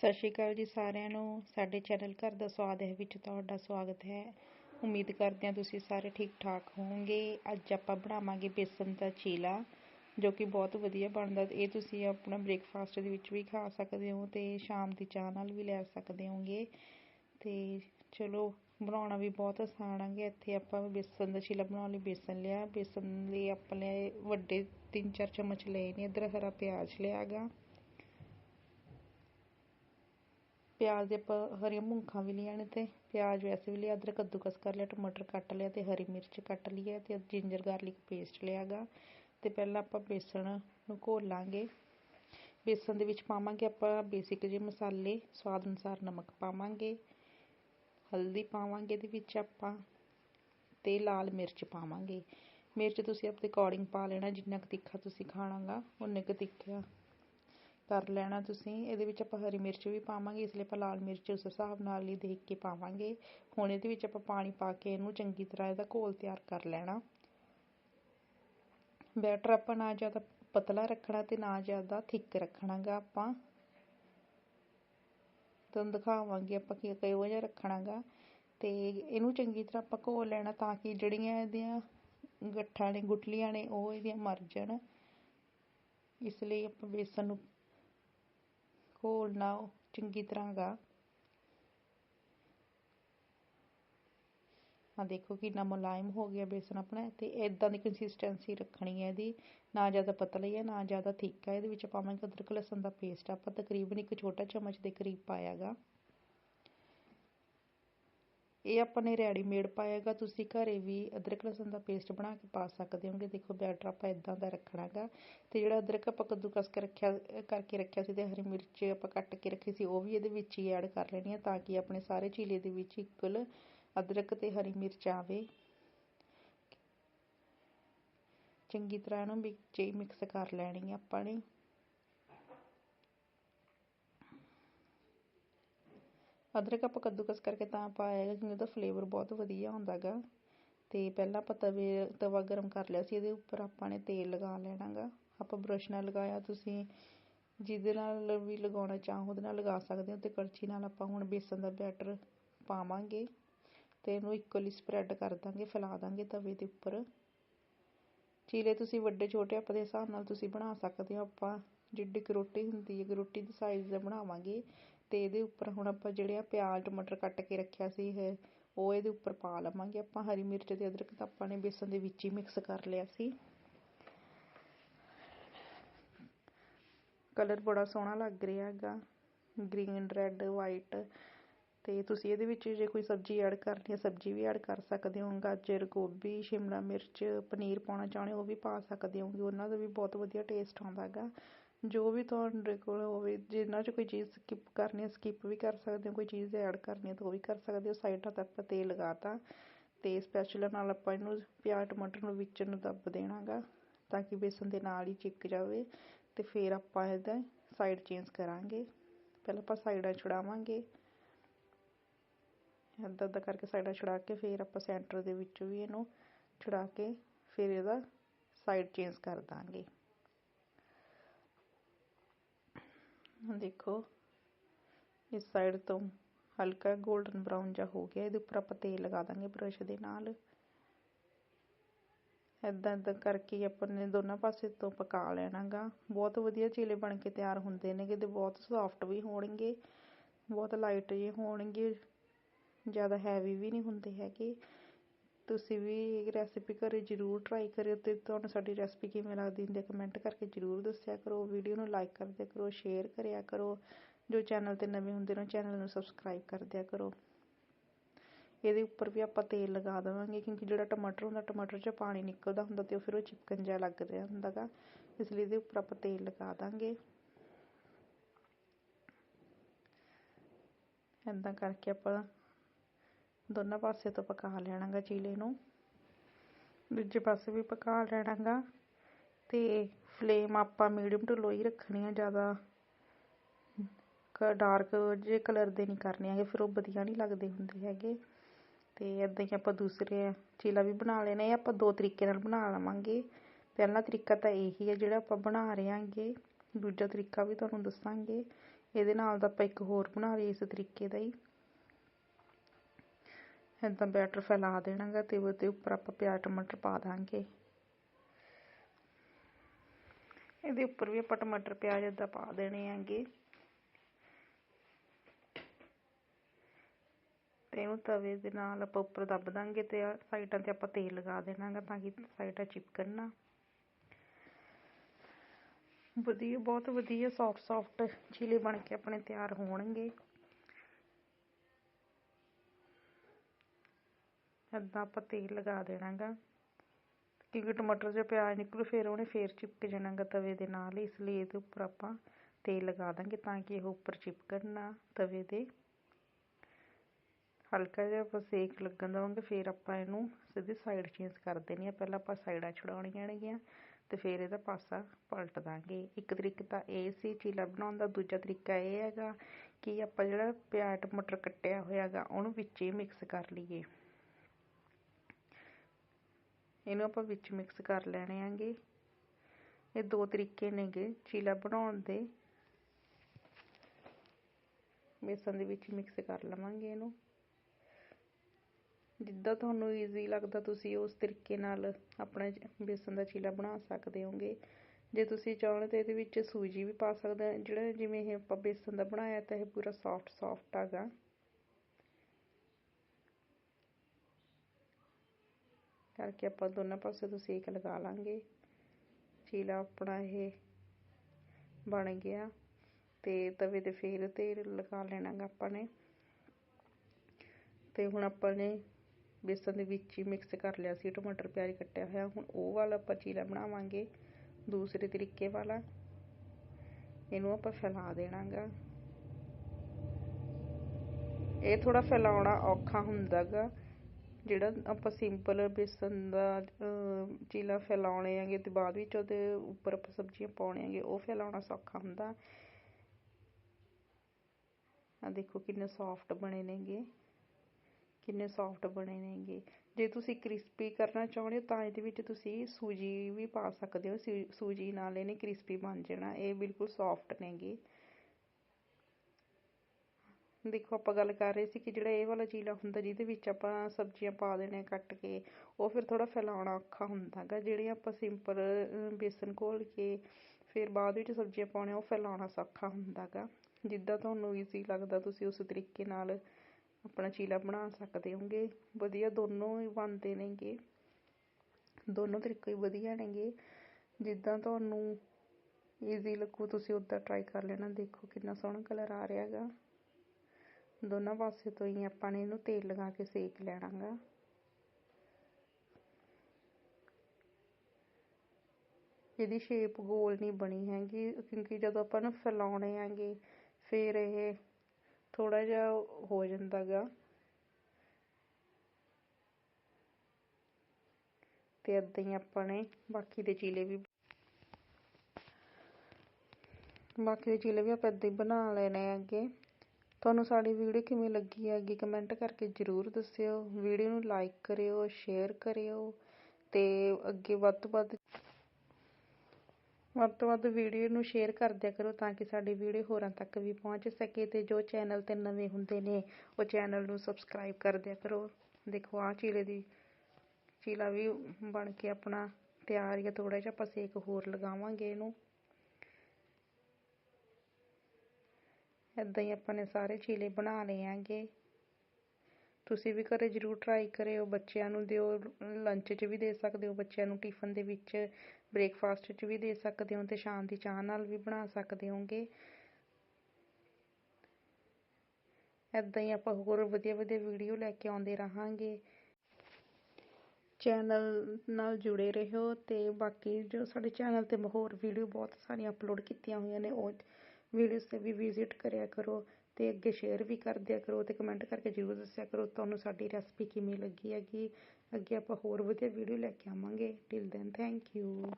ਸਤਿ ਸ਼੍ਰੀ ਅਕਾਲ ਜੀ ਸਾਰਿਆਂ ਨੂੰ। ਸਾਡੇ ਚੈਨਲ ਘਰ ਦਾ ਸਵਾਦ ਹੈ, ਵਿੱਚ ਤੁਹਾਡਾ ਸਵਾਗਤ ਹੈ। ਉਮੀਦ ਕਰਦੇ ਹਾਂ ਤੁਸੀਂ ਸਾਰੇ ਠੀਕ ਠਾਕ ਹੋਵੋਗੇ। ਅੱਜ ਆਪਾਂ ਬਣਾਵਾਂਗੇ ਬੇਸਨ ਦਾ ਚੀਲਾ, ਜੋ ਕਿ ਬਹੁਤ ਵਧੀਆ ਬਣਦਾ। ਇਹ ਤੁਸੀਂ ਆਪਣਾ ਬ੍ਰੇਕਫਾਸਟ ਦੇ ਵਿੱਚ ਵੀ ਖਾ ਸਕਦੇ ਹੋ ਤੇ ਸ਼ਾਮ ਦੀ ਚਾਹ ਨਾਲ ਵੀ ਲੈ ਸਕਦੇ ਹੋਗੇ ਤੇ ਚਲੋ, ਬਣਾਉਣਾ ਵੀ ਬਹੁਤ ਆਸਾਨ ਹੈਗਾ ਇੱਥੇ ਆਪਾਂ ਬੇਸਨ ਦਾ ਚੀਲਾ ਬਣਾਉਣ ਲਈ ਬੇਸਨ ਲਿਆ। ਬੇਸਨ ਲਈ ਆਪਾਂ ਨੇ ਵੱਡੇ 3-4 ਚਮਚ ਲਏ ਨੇ। ਇਧਰ ਹਰਾ ਪਿਆਜ਼ ਲਿਆਗਾ ਪਿਆਜ਼ ਦੇ ਆਪਾਂ ਹਰੀਆਂ ਮੂੰਖਾਂ ਵੀ ਲਈਆਂ ਨੇ ਤੇ ਪਿਆਜ਼ ਵੈਸੇ ਵੀ ਲਿਆ, ਅਦਰਕ, ਕੱਦੂਕਸ ਕਰ ਲਿਆ, ਟਮਾਟਰ ਕੱਟ ਲਿਆ ਤੇ ਹਰੀ ਮਿਰਚ ਕੱਟ ਲਈ ਹੈ ਤੇ ਜਿੰਜਰ ਗਾਰਲਿਕ ਪੇਸਟ ਲਿਆਗਾ ਤੇ ਪਹਿਲਾਂ ਆਪਾਂ ਬੇਸਣ ਨੂੰ ਘੋਲ ਲਾਂਗੇ। ਬੇਸਣ ਦੇ ਵਿੱਚ ਪਾਵਾਂਗੇ ਆਪਾਂ ਬੇਸਿਕ ਜਿਹੇ ਮਸਾਲੇ, ਸਵਾਦ ਅਨੁਸਾਰ ਨਮਕ ਪਾਵਾਂਗੇ। ਹਲਦੀ ਪਾਵਾਂਗੇ ਇਹਦੇ ਵਿੱਚ ਆਪਾਂ ਤੇ ਲਾਲ ਮਿਰਚ ਪਾਵਾਂਗੇ। ਮਿਰਚ ਤੁਸੀਂ ਆਪਣੇ ਅਕੋਰਡਿੰਗ ਪਾ ਲੈਣਾ, ਜਿੰਨਾ ਕੁ ਤਿੱਖਾ ਤੁਸੀਂ ਖਾਣਾਗਾ ਉਨੇ ਕੁ ਤਿੱਖਾ। ਕਰ ਲੈਣਾ ਤੁਸੀਂ। ਇਹਦੇ ਵਿੱਚ ਆਪਾਂ ਹਰੀ ਮਿਰਚ ਵੀ ਪਾਵਾਂਗੇ, ਇਸ ਲਈ ਆਪਾਂ ਲਾਲ ਮਿਰਚ ਉਸ ਹਿਸਾਬ ਨਾਲ ਹੀ ਦੇਖ ਕੇ ਪਾਵਾਂਗੇ। ਹੁਣ ਇਹਦੇ ਵਿੱਚ ਆਪਾਂ ਪਾਣੀ ਪਾ ਕੇ ਇਹਨੂੰ ਚੰਗੀ ਤਰ੍ਹਾਂ ਇਹਦਾ ਘੋਲ ਤਿਆਰ ਕਰ ਲੈਣਾ। ਬੈਟਰ ਆਪਾਂ ਨਾ ਜ਼ਿਆਦਾ ਪਤਲਾ ਰੱਖਣਾ ਤੇ ਨਾ ਜ਼ਿਆਦਾ ਥਿੱਕ ਰੱਖਣਾਗਾ ਆਪਾਂ। ਤੁਹਾਨੂੰ ਦਿਖਾਵਾਂਗੇ ਆਪਾਂ ਕੀ ਕਿਹੋ ਜਿਹਾ ਰੱਖਣਾਗਾ। ਤੇ ਇਹਨੂੰ ਚੰਗੀ ਤਰ੍ਹਾਂ ਆਪਾਂ ਘੋਲ ਲੈਣਾ ਤਾਂ ਕਿ ਜਿਹੜੀਆਂ ਇਹਦੀਆਂ ਗੱਠਾਂ ਨੇ ਗੁਟਲੀਆਂ ਨੇ, ਉਹ ਇਹਦੀਆਂ ਮਰ ਜਾਣ। ਇਸ ਲਈ ਆਪਾਂ ਬੇਸਨ ਨੂੰ ਘੋਲਣਾ ਚੰਗੀ ਤਰ੍ਹਾਂ ਗਾ। ਆ ਦੇਖੋ ਕਿੰਨਾ ਮੁਲਾਇਮ ਹੋ ਗਿਆ ਬੇਸਨ ਆਪਣਾ, ਤੇ ਇਦਾਂ ਦੀ ਕੰਸਿਸਟੈਂਸੀ ਰੱਖਣੀ ਹੈ ਇਹਦੀ। ਨਾ ਜ਼ਿਆਦਾ ਪਤਲੀ ਹੈ, ਨਾ ਜ਼ਿਆਦਾ ਥਿੱਕ ਹੈ। ਇਹਦੇ ਵਿੱਚ ਪਾਵਾਂਗੇ ਅਦਰਕ ਲਸਣ ਦਾ ਪੇਸਟ ਆਪਾਂ ਤਕਰੀਬਨ ਇੱਕ ਛੋਟਾ ਚਮਚ ਦੇ ਕਰੀਬ ਪਾਇਆਗਾ ਇਹ ਆਪਾਂ ਨੇ ਰੈਡੀਮੇਡ ਪਾਇਆਗਾ ਤੁਸੀਂ ਘਰੇ ਵੀ ਅਦਰਕ ਲਸਣ ਦਾ ਪੇਸਟ ਬਣਾ ਕੇ ਪਾ ਸਕਦੇ ਹੋਗੇ। ਦੇਖੋ ਬੈਟਰ ਆਪਾਂ ਇਦਾਂ ਦਾ ਰੱਖਣਾਗਾ ਤੇ ਜਿਹੜਾ ਅਦਰਕ ਆਪਾਂ ਕੱਦੂਕਸ ਕੇ ਰੱਖਿਆ, ਕਰਕੇ ਰੱਖਿਆ ਸੀ ਤੇ ਹਰੀ ਮਿਰਚ ਆਪਾਂ ਕੱਟ ਕੇ ਰੱਖੀ ਸੀ, ਉਹ ਵੀ ਇਹਦੇ ਵਿੱਚ ਹੀ ਐਡ ਕਰ ਲੈਣੀ ਆ ਤਾਂ ਕਿ ਆਪਣੇ ਸਾਰੇ ਚੀਲੇ ਦੇ ਵਿੱਚ ਇਕੁਅਲ ਅਦਰਕ ਤੇ ਹਰੀ ਮਿਰਚ ਆਵੇ। ਚੰਗੀ ਤਰ੍ਹਾਂ ਇਹਨੂੰ ਵਿੱਚ ਹੀ ਮਿਕਸ ਕਰ ਲੈਣੀ ਆਪਾਂ ਨੇ। ਅਦਰਕ ਆਪਾਂ ਕੱਦੂਕਸ ਕਰਕੇ ਤਾਂ ਪਾਇਆ ਕਿਉਂਕਿ ਉਹਦਾ ਫਲੇਵਰ ਬਹੁਤ ਵਧੀਆ ਹੁੰਦਾਗਾ। ਅਤੇ ਪਹਿਲਾਂ ਆਪਾਂ ਤਵੇ, ਤਵਾ ਗਰਮ ਕਰ ਲਿਆ ਸੀ, ਇਹਦੇ ਉੱਪਰ ਆਪਾਂ ਨੇ ਤੇਲ ਲਗਾ ਲੈਣਾ ਗਾ ਆਪਾਂ ਬਰਸ਼ ਨਾਲ ਲਗਾਇਆ, ਤੁਸੀਂ ਜਿਹਦੇ ਨਾਲ ਵੀ ਲਗਾਉਣਾ ਚਾਹੋ ਉਹਦੇ ਨਾਲ ਲਗਾ ਸਕਦੇ ਹੋ ਅਤੇ ਕੜਛੀ ਨਾਲ ਆਪਾਂ ਹੁਣ ਬੇਸਨ ਦਾ ਬੈਟਰ ਪਾਵਾਂਗੇ। ਅਤੇ ਇਹਨੂੰ ਇਕੁਅਲੀ ਸਪਰੈਡ ਕਰ ਦਾਂਗੇ, ਫੈਲਾ ਦਾਂਗੇ ਤਵੇ ਦੇ ਉੱਪਰ। ਚੀਲੇ ਤੁਸੀਂ ਵੱਡੇ, ਛੋਟੇ ਆਪਣੇ ਹਿਸਾਬ ਨਾਲ ਤੁਸੀਂ ਬਣਾ ਸਕਦੇ ਹੋ ਆਪਾਂ। ਜਿੱਡੀ ਕਿ ਰੋਟੀ ਹੁੰਦੀ ਹੈ ਰੋਟੀ ਦੇ ਸਾਈਜ਼ ਦਾ ਬਣਾਵਾਂਗੇ ਤੇ ਇਹਦੇ ਉੱਪਰ ਹੁਣ ਆਪਾਂ ਜਿਹੜੇ ਆ ਪਿਆਜ਼, ਟਮਾਟਰ ਕੱਟ ਕੇ ਰੱਖਿਆ ਸੀ ਇਹ, ਉਹ ਇਹਦੇ ਉੱਪਰ ਪਾ ਲਵਾਂਗੇ। ਆਪਾਂ ਹਰੀ ਮਿਰਚ ਤੇ ਅਦਰਕ ਤਾਂ ਆਪਾਂ ਨੇ ਬੇਸਣ ਦੇ ਵਿੱਚ ਹੀ ਮਿਕਸ ਕਰ ਲਿਆ ਸੀ। ਕਲਰ ਬੜਾ ਸੋਹਣਾ ਲੱਗ ਰਿਹਾ ਹੈਗਾ। ਗ੍ਰੀਨ ਰੈੱਡ ਵਾਈਟ ਤੇ ਤੁਸੀਂ ਇਹਦੇ ਵਿੱਚ ਜੇ ਕੋਈ ਸਬਜ਼ੀ ਐਡ ਕਰਨੀ ਹੈ, ਸਬਜ਼ੀ ਵੀ ਐਡ ਕਰ ਸਕਦੇ ਹੋ। ਗਾਜਰ, ਗੋਭੀ, ਸ਼ਿਮਲਾ ਮਿਰਚ, ਪਨੀਰ ਪਾਉਣਾ ਚਾਹੁੰਦੇ ਹੋ ਉਹ ਵੀ ਪਾ ਸਕਦੇ ਹੋ। ਉਹਨਾਂ ਦਾ ਵੀ ਬਹੁਤ ਵਧੀਆ ਟੇਸਟ ਆਉਂਦਾ ਹੈਗਾ। ਜੋ ਵੀ ਤੁਹਾਡੇ ਕੋਲ ਹੋਵੇ, ਜਿੰਨਾ 'ਚ ਕੋਈ ਚੀਜ਼ ਸਕਿੱਪ ਕਰਨੀ ਹੈ ਸਕਿੱਪ ਵੀ ਕਰ ਸਕਦੇ ਹੋ, ਕੋਈ ਚੀਜ਼ ਐਡ ਕਰਨੀ ਹੈ ਤਾਂ ਉਹ ਵੀ ਕਰ ਸਕਦੇ ਹੋ। ਸਾਈਡਾਂ 'ਤੇ ਆਪਾਂ ਤੇਲ ਲਗਾ ਤਾ ਅਤੇ ਸਪੈਸ਼ਲ ਨਾਲ ਆਪਾਂ ਇਹਨੂੰ ਪਿਆਜ਼, ਟਮਾਟਰ ਨੂੰ ਵਿੱਚ ਨੂੰ ਦੱਬ ਦੇਣਾ ਗਾ ਤਾਂ ਕਿ ਬੇਸਣ ਦੇ ਨਾਲ ਹੀ ਚਿੱਕ ਜਾਵੇ ਅਤੇ ਫਿਰ ਆਪਾਂ ਇਹਦਾ ਸਾਈਡ ਚੇਂਜ ਕਰਾਂਗੇ। ਪਹਿਲਾਂ ਆਪਾਂ ਸਾਈਡਾਂ ਛੁਡਾਵਾਂਗੇ। ਇੱਦਾਂ ਇੱਦਾਂ ਕਰਕੇ ਸਾਈਡਾਂ ਛੁਡਾ ਕੇ ਫਿਰ ਆਪਾਂ ਸੈਂਟਰ ਦੇ ਵਿੱਚ ਵੀ ਇਹਨੂੰ ਛੁਡਾ ਕੇ ਫਿਰ ਇਹਦਾ ਸਾਈਡ ਚੇਂਜ ਕਰ ਦਾਂਗੇ। ਦੇਖੋ, ਇਸ ਸਾਈਡ ਤੋਂ ਹਲਕਾ 골ਡਨ ਬਰਾਊਨ ਜਿਹਾ ਹੋ ਗਿਆ, ਇਹਦੇ ਉੱਪਰ ਆਪਾਂ ਤੇਲ ਲਗਾ ਦਾਂਗੇ ਬਰਸ਼ ਦੇ ਨਾਲ। ਇਦਾਂ ਇਦਾਂ ਕਰਕੇ ਆਪਾਂ ਨੇ ਦੋਨਾਂ ਪਾਸੇ ਤੋਂ ਪਕਾ ਲੈਣਾਗਾ। ਬਹੁਤ ਵਧੀਆ ਚੀਲੇ ਬਣ ਕੇ ਤਿਆਰ ਹੁੰਦੇ ਨੇਗੇ ਤੇ ਬਹੁਤ ਸੌਫਟ ਵੀ ਹੋਣਗੇ, ਬਹੁਤ ਲਾਈਟ ਜਿਹੇ ਹੋਣਗੇ, ਜ਼ਿਆਦਾ ਹੈਵੀ ਵੀ ਨਹੀਂ ਹੁੰਦੇ ਹੈਗੇ। ਤੁਸੀਂ ਵੀ ਇਹ ਰੈਸਿਪੀ ਘਰੇ ਜ਼ਰੂਰ ਟਰਾਈ ਕਰਿਓ ਅਤੇ ਤੁਹਾਨੂੰ ਸਾਡੀ ਰੈਸਪੀ ਕਿਵੇਂ ਲੱਗਦੀ ਹੁੰਦੀ ਹੈ ਕਮੈਂਟ ਕਰਕੇ ਜ਼ਰੂਰ ਦੱਸਿਆ ਕਰੋ। ਵੀਡੀਓ ਨੂੰ ਲਾਈਕ ਕਰ ਦਿਆ ਕਰੋ ਸ਼ੇਅਰ ਕਰਿਆ ਕਰੋ। ਜੋ ਚੈਨਲ ਤੇ ਨਵੇਂ ਹੁੰਦੇ ਨੇ ਚੈਨਲ ਨੂੰ ਸਬਸਕ੍ਰਾਈਬ ਕਰ ਦਿਆ ਕਰੋ। ਇਹਦੇ ਉੱਪਰ ਵੀ ਆਪਾਂ ਤੇਲ ਲਗਾ ਦੇਵਾਂਗੇ ਕਿਉਂਕਿ ਜਿਹੜਾ ਟਮਾਟਰ ਹੁੰਦਾ, ਟਮਾਟਰ 'ਚ ਪਾਣੀ ਨਿਕਲਦਾ ਹੁੰਦਾ ਤੇ ਫਿਰ ਉਹ ਚਿਪਕਣ ਜਿਹਾ ਲੱਗ ਰਿਹਾ ਹੁੰਦਾਗਾ। ਇਸ ਲਈ ਇਹਦੇ ਉੱਪਰ ਆਪਾਂ ਤੇਲ ਲਗਾ ਦਾਂਗੇ। ਇਦਾਂ ਕਰਕੇ ਆਪਾਂ ਦੋਨਾਂ ਪਾਸੇ ਤੋਂ ਪਕਾ ਲੈਣਾ ਗਾ ਚੀਲੇ ਨੂੰ। ਦੂਜੇ ਪਾਸੇ ਵੀ ਪਕਾ ਲੈਣਾ ਗਾ ਅਤੇ ਫਲੇਮ ਆਪਾਂ ਮੀਡੀਅਮ ਟੂ ਲੋ ਹੀ ਰੱਖਣੀ ਆ, ਜ਼ਿਆਦਾ ਡਾਰਕ ਜਿਹੇ ਕਲਰ ਦੇ ਨਹੀਂ ਕਰਨੇ ਹੈਗੇ, ਫਿਰ ਉਹ ਵਧੀਆ ਨਹੀਂ ਲੱਗਦੇ ਹੁੰਦੇ ਹੈਗੇ। ਅਤੇ ਇੱਦਾਂ ਹੀ ਆਪਾਂ ਦੂਸਰੇ ਚੀਲਾ ਵੀ ਬਣਾ ਲੈਣਾ ਇਹ ਆਪਾਂ ਦੋ ਤਰੀਕੇ ਨਾਲ ਬਣਾ ਲਵਾਂਗੇ। ਪਹਿਲਾ ਤਰੀਕਾ ਤਾਂ ਇਹੀ ਹੈ ਜਿਹੜਾ ਆਪਾਂ ਬਣਾ ਰਹੇ ਹਾਂਗੇ, ਦੂਜਾ ਤਰੀਕਾ ਵੀ ਤੁਹਾਨੂੰ ਦੱਸਾਂਗੇ। ਇਹਦੇ ਨਾਲ ਦਾ ਆਪਾਂ ਇੱਕ ਹੋਰ ਬਣਾ ਲਈ ਇਸ ਤਰੀਕੇ ਦਾ ਹੀ। ਇੱਦਾਂ ਬੈਟਰ ਫੈਲਾ ਦੇਣਾਗਾ ਤੇ ਉਹਦੇ ਉੱਪਰ ਆਪਾਂ ਪਿਆਜ਼, ਟਮਾਟਰ ਪਾ ਦਾਂਗੇ। ਇਹਦੇ ਉੱਪਰ ਵੀ ਆਪਾਂ ਟਮਾਟਰ, ਪਿਆਜ਼ ਇੱਦਾਂ ਪਾ ਦੇਣੇ ਆਂਗੇ। ਤੇ ਇਹਨੂੰ ਤਵੇ ਦੇ ਨਾਲ ਆਪਾਂ ਉੱਪਰ ਦੱਬ ਦਾਂਗੇ ਤੇ ਸਾਈਡਾਂ ਤੇ ਆਪਾਂ ਤੇਲ ਲਗਾ ਦੇਣਾਗਾ ਤਾਂ ਕਿ ਸਾਈਡਾਂ ਚਿਪਕਣ ਨਾ। ਵਧੀਆ, ਬਹੁਤ ਵਧੀਆ ਸੌਫਟ ਸੌਫਟ ਚੀਲੇ ਬਣ ਕੇ ਆਪਣੇ ਤਿਆਰ ਹੋਣਗੇ। ਇੱਦਾਂ ਆਪਾਂ ਤੇਲ ਲਗਾ ਦੇਣਾ ਗਾ ਕਿਉਂਕਿ ਟਮਾਟਰ ਜਾਂ ਪਿਆਜ਼ ਨਿਕਲੂ, ਫਿਰ ਉਹਨੇ ਫਿਰ ਚਿਪਕ ਜਾਣਾ ਗਾ ਤਵੇ ਦੇ ਨਾਲ, ਇਸ ਲਈ ਇਹਦੇ ਉੱਪਰ ਆਪਾਂ ਤੇਲ ਲਗਾ ਦਾਂਗੇ ਤਾਂ ਕਿ ਇਹ ਉੱਪਰ ਚਿਪਕਣ ਨਾ ਤਵੇ ਦੇ। ਹਲਕਾ ਜਿਹਾ ਆਪਾਂ ਸੇਕ ਲੱਗਣ ਦੇਵਾਂਗੇ, ਫਿਰ ਆਪਾਂ ਇਹਨੂੰ ਸਿੱਧੀ ਸਾਈਡ ਚੇਂਜ ਕਰ ਦੇਣੀ ਆ। ਪਹਿਲਾਂ ਆਪਾਂ ਸਾਈਡਾਂ ਛਡਾਉਣੀਆਂ ਨੇਗੀਆਂ ਤੇ ਫਿਰ ਇਹਦਾ ਪਾਸਾ ਪਲਟ ਦਾਂਗੇ। ਇੱਕ ਤਰੀਕਾ ਤਾਂ ਇਹ ਸੀ, ਚੀਲਾ ਬਣਾਉਣ ਦਾ ਦੂਜਾ ਤਰੀਕਾ ਇਹ ਹੈਗਾ ਕਿ ਆਪਾਂ ਜਿਹੜਾ ਪਿਆਜ਼ ਟਮਾਟਰ ਕੱਟਿਆ ਹੋਇਆ ਹੈਗਾ ਉਹਨੂੰ ਵਿੱਚ ਹੀ ਮਿਕਸ ਕਰ ਲਈਏ। ਇਹਨੂੰ ਆਪਾਂ ਵਿੱਚ ਮਿਕਸ ਕਰ ਲੈਣੇ ਆਂਗੇ। ਇਹ ਦੋ ਤਰੀਕੇ ਨੇਗੇ ਚੀਲਾ ਬਣਾਉਣ ਦੇ। ਬੇਸਨ ਦੇ ਵਿੱਚ ਮਿਕਸ ਕਰ ਲਵਾਂਗੇ ਇਹਨੂੰ। ਜਿੱਦਾਂ ਤੁਹਾਨੂੰ ਈਜ਼ੀ ਲੱਗਦਾ ਤੁਸੀਂ ਉਸ ਤਰੀਕੇ ਨਾਲ ਆਪਣਾ ਬੇਸਨ ਦਾ ਚੀਲਾ ਬਣਾ ਸਕਦੇ ਹੋਗੇ। ਜੇ ਤੁਸੀਂ ਚਾਹੋ ਤਾਂ ਇਹਦੇ ਵਿੱਚ ਸੂਜੀ ਵੀ ਪਾ ਸਕਦੇ ਹੋ ਜਿਹੜਾ ਜਿਵੇਂ ਇਹ ਆਪਾਂ ਬੇਸਨ ਦਾ ਬਣਾਇਆ ਤਾਂ ਇਹ ਪੂਰਾ ਸੌਫਟ ਸੌਫਟ ਹੈਗਾ ਕਰਕੇ ਆਪਾਂ ਦੋਨਾਂ ਪਾਸੇ ਤੋਂ ਸੇਕ ਲਗਾ ਲਾਂਗੇ। ਚੀਲਾ ਆਪਣਾ ਇਹ ਬਣ ਗਿਆ ਤੇ ਤਵੇ ਤੇ ਫੇਰ ਤੇਲ ਲਗਾ ਲੈਣਾਗਾ ਆਪਾਂ ਨੇ। ਤੇ ਹੁਣ ਆਪਾਂ ਨੇ ਬੇਸਨ ਦੇ ਵਿੱਚ ਹੀ ਮਿਕਸ ਕਰ ਲਿਆ ਸੀ, ਟਮਾਟਰ ਪਿਆਜ਼ ਕੱਟਿਆ ਹੋਇਆ। ਹੁਣ ਉਹ ਵਾਲਾ ਆਪਾਂ ਚੀਲਾ ਬਣਾਵਾਂਗੇ ਦੂਸਰੇ ਤਰੀਕੇ ਵਾਲਾ। ਇਹਨੂੰ ਆਪਾਂ ਫੈਲਾ ਦੇਣਾਗਾ। ਇਹ ਥੋੜਾ ਫੈਲਾਉਣਾ ਔਖਾ ਹੁੰਦਾਗਾ। ਜਿਹੜਾ ਆਪਾਂ ਸਿੰਪਲ ਬੇਸਨ ਦਾ ਚੀਲਾ ਫੈਲਾਉਣੇ ਹੈਗੇ ਅਤੇ ਬਾਅਦ ਵਿੱਚ ਉਹਦੇ ਉੱਪਰ ਆਪਾਂ ਸਬਜ਼ੀਆਂ ਪਾਉਣੇ ਹੈਗੇ, ਉਹ ਫੈਲਾਉਣਾ ਸੌਖਾ ਹੁੰਦਾ। ਆ ਦੇਖੋ ਕਿੰਨੇ ਸੌਫਟ ਬਣੇ ਨੇਗੇ। ਕਿੰਨੇ ਸੌਫਟ ਬਣੇ ਨੇਗੇ। ਜੇ ਤੁਸੀਂ ਕ੍ਰਿਸਪੀ ਕਰਨਾ ਚਾਹੁੰਦੇ ਹੋ ਤਾਂ ਇਹਦੇ ਵਿੱਚ ਤੁਸੀਂ ਸੂਜੀ ਵੀ ਪਾ ਸਕਦੇ ਹੋ। ਸੂਜੀ ਨਾਲ ਇਹਨੇ ਕ੍ਰਿਸਪੀ ਬਣ ਜਾਣਾ। ਇਹ ਬਿਲਕੁਲ ਸੌਫਟ ਨੇਗੇ। ਦੇਖੋ ਆਪਾਂ ਗੱਲ ਕਰ ਰਹੇ ਸੀ ਕਿ ਜਿਹੜਾ ਇਹ ਵਾਲਾ ਚੀਲਾ ਹੁੰਦਾ ਜਿਹਦੇ ਵਿੱਚ ਆਪਾਂ ਸਬਜ਼ੀਆਂ ਪਾ ਦੇਣੇ ਕੱਟ ਕੇ, ਉਹ ਫਿਰ ਥੋੜਾ ਫੈਲਾਉਣਾ ਔਖਾ ਹੁੰਦਾ ਗਾ। ਜਿਹੜੇ ਆਪਾਂ ਸਿੰਪਲ ਬੇਸਨ ਘੋਲ ਕੇ ਫਿਰ ਬਾਅਦ ਵਿੱਚ ਸਬਜ਼ੀਆਂ ਪਾਉਣੇ ਉਹ ਫੈਲਾਉਣਾ ਸੌਖਾ ਹੁੰਦਾ ਗਾ। ਜਿੱਦਾਂ ਤੁਹਾਨੂੰ ਈਜ਼ੀ ਲੱਗਦਾ ਤੁਸੀਂ ਉਸ ਤਰੀਕੇ ਨਾਲ ਆਪਣਾ ਚੀਲਾ ਬਣਾ ਸਕਦੇ ਹੋਗੇ। ਵਧੀਆ ਦੋਨੋਂ ਹੀ ਬਣਦੇ ਨੇਗੇ। ਦੋਨੋਂ ਤਰੀਕੇ ਵਧੀਆ ਨੇਗੇ। ਜਿੱਦਾਂ ਤੁਹਾਨੂੰ ਈਜ਼ੀ ਲੱਗੂ, ਤੁਸੀਂ ਉੱਦਾਂ ਟਰਾਈ ਕਰ ਲੈਣਾ। ਦੇਖੋ ਕਿੰਨਾ ਸੋਹਣਾ ਕਲਰ ਆ ਰਿਹਾ ਹੈਗਾ ਦੋਨਾਂ ਪਾਸੇ ਤੋਂ ਹੀ ਆਪਾਂ ਨੇ ਇਹਨੂੰ ਤੇਲ ਲਗਾ ਕੇ ਸੇਕ ਲੈਣਾਗਾ। ਇਹਦੀ ਸ਼ੇਪ ਗੋਲ ਨਹੀਂ ਬਣੀ ਹੈਗੀ, ਕਿਉਂਕਿ ਜਦੋਂ ਆਪਾਂ ਨੂੰ ਫੈਲਾਉਣੇ ਆਂਗੇ ਫਿਰ ਇਹ ਥੋੜਾ ਜਿਹਾ ਹੋ ਜਾਂਦਾਗਾ। ਤੇ ਇਦਾਂ ਹੀ ਆਪਾਂ ਨੇ ਬਾਕੀ ਦੇ ਚੀਲੇ ਵੀ ਬਾਕੀ ਦੇ ਚੀਲੇ ਵੀ ਆਪਾਂ ਇਦਾਂ ਹੀ ਬਣਾ ਲੈਣੇ ਅੱਗੇ ਤੁਹਾਨੂੰ ਸਾਡੀ ਵੀਡੀਓ ਕਿਵੇਂ ਲੱਗੀ ਹੈਗੀ ਕਮੈਂਟ ਕਰਕੇ ਜ਼ਰੂਰ ਦੱਸਿਓ। ਵੀਡੀਓ ਨੂੰ ਲਾਈਕ ਕਰਿਓ, ਸ਼ੇਅਰ ਕਰਿਓ ਤੇ ਅੱਗੇ ਵੱਧ ਤੋਂ ਵੱਧ ਵੱਧ ਤੋਂ ਵੱਧ ਵੀਡੀਓ ਨੂੰ ਸ਼ੇਅਰ ਕਰ ਦਿਆ ਕਰੋ ਤਾਂ ਕਿ ਸਾਡੀ ਵੀਡੀਓ ਹੋਰਾਂ ਤੱਕ ਵੀ ਪਹੁੰਚ ਸਕੇ ਤੇ ਜੋ ਚੈਨਲ ਤੇ ਨਵੇਂ ਹੁੰਦੇ ਨੇ, ਉਹ ਚੈਨਲ ਨੂੰ ਸਬਸਕ੍ਰਾਈਬ ਕਰ ਦਿਆ ਕਰੋ। ਦੇਖੋ, ਆਹ ਚੀਲੇ ਦੀ ਚੀਲਾ ਵੀ ਬਣ ਕੇ ਆਪਣਾ ਤਿਆਰ ਹੈ ਥੋੜਾ ਜਿਹਾ ਆਪਾਂ ਸੇਕ ਹੋਰ ਲਗਾਵਾਂਗੇ ਇਹਨੂੰ। ਇੱਦਾਂ ਹੀ ਆਪਾਂ ਨੇ ਸਾਰੇ ਚੀਲੇ ਬਣਾ ਲਏ ਹੈਗੇ। ਤੁਸੀਂ ਵੀ ਘਰੇ ਜ਼ਰੂਰ ਟਰਾਈ ਕਰਿਓ, ਬੱਚਿਆਂ ਨੂੰ ਦਿਓ ਲੰਚ 'ਚ ਵੀ ਦੇ ਸਕਦੇ ਹੋ, ਬੱਚਿਆਂ ਨੂੰ ਟਿਫਨ ਦੇ ਵਿੱਚ ਬ੍ਰੇਕਫਾਸਟ 'ਚ ਵੀ ਦੇ ਸਕਦੇ ਹੋ ਅਤੇ ਸ਼ਾਮ ਦੀ ਚਾਹ ਨਾਲ ਵੀ ਬਣਾ ਸਕਦੇ ਹੋਗੇ। ਇੱਦਾਂ ਹੀ ਆਪਾਂ ਹੋਰ ਵਧੀਆ ਵਧੀਆ ਵੀਡੀਓ ਲੈ ਕੇ ਆਉਂਦੇ ਰਹਾਂਗੇ। ਚੈਨਲ ਨਾਲ ਜੁੜੇ ਰਹੋ ਤੇ ਬਾਕੀ ਜੋ ਸਾਡੇ ਚੈਨਲ ਤੇ ਹੋਰ ਵੀਡੀਓ ਬਹੁਤ ਸਾਰੀਆਂ ਅਪਲੋਡ ਕੀਤੀਆਂ ਹੋਈਆਂ ਨੇ, ਉਹ ਵੀਡੀਓਜ਼ ਤੇ ਵੀ ਵਿਜ਼ਿਟ ਕਰਿਆ ਕਰੋ ਅਤੇ ਅੱਗੇ ਸ਼ੇਅਰ ਵੀ ਕਰ ਦਿਆ ਕਰੋ ਅਤੇ ਕਮੈਂਟ ਕਰਕੇ ਜ਼ਰੂਰ ਦੱਸਿਆ ਕਰੋ ਤੁਹਾਨੂੰ ਸਾਡੀ ਰੈਸਪੀ ਕਿਵੇਂ ਲੱਗੀ ਹੈਗੀ। ਅੱਗੇ ਆਪਾਂ ਹੋਰ ਵਧੀਆ ਵੀਡੀਓ ਲੈ ਕੇ ਆਵਾਂਗੇ। Till then thank you